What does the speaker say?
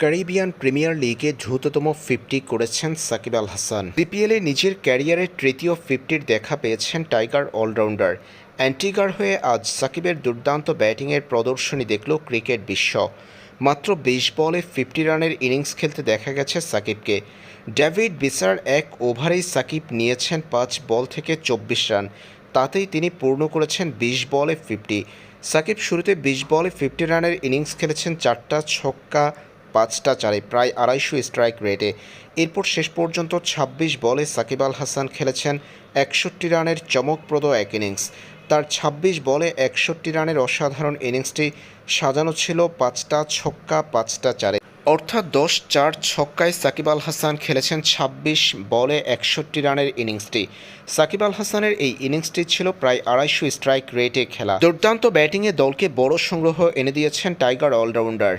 Caribbean premier লিগে দ্রুততম fifty করেছেন সাকিব আল হাসান। বিপিএলে নিজের ক্যারিয়ারের তৃতীয় ফিফটির দেখা পেয়েছেন টাইগার অলরাউন্ডার। অ্যান্টিগার হয়ে আজ সাকিবের দুর্দান্ত ব্যাটিংয়ের প্রদর্শনী দেখল ক্রিকেট বিশ্ব। মাত্র বিশ বলে ফিফটি রানের ইনিংস খেলতে দেখা গেছে সাকিবকে। ডেভিড বিসার এক ওভারেই সাকিব নিয়েছেন পাঁচ বল থেকে চব্বিশ রান। তাতেই তিনি পূর্ণ করেছেন বিশ বলে ফিফটি সাকিব শুরুতে বিশ বলে ফিফটি রানের ইনিংস খেলেছেন চারটা ছক্কা পাঁচটা চারে প্রায় আড়াইশো স্ট্রাইক রেটে। এরপর শেষ পর্যন্ত ২৬ বলে সাকিব আল হাসান খেলেছেন একষট্টি রানের চমকপ্রদ এক ইনিংস। তার ২৬ বলে একষট্টি রানের অসাধারণ ইনিংসটি সাজানো ছিল পাঁচটা ছক্কা, পাঁচটা চারে। অর্থাৎ দশ চার ছক্কায় সাকিব আল হাসান খেলেছেন ২৬ বলে একষট্টি রানের ইনিংসটি। সাকিব আল হাসানের এই ইনিংসটি ছিল প্রায় আড়াইশো স্ট্রাইক রেটে খেলা। দুর্দান্ত ব্যাটিংয়ে দলকে বড় সংগ্রহ এনে দিয়েছেন টাইগার অলরাউন্ডার।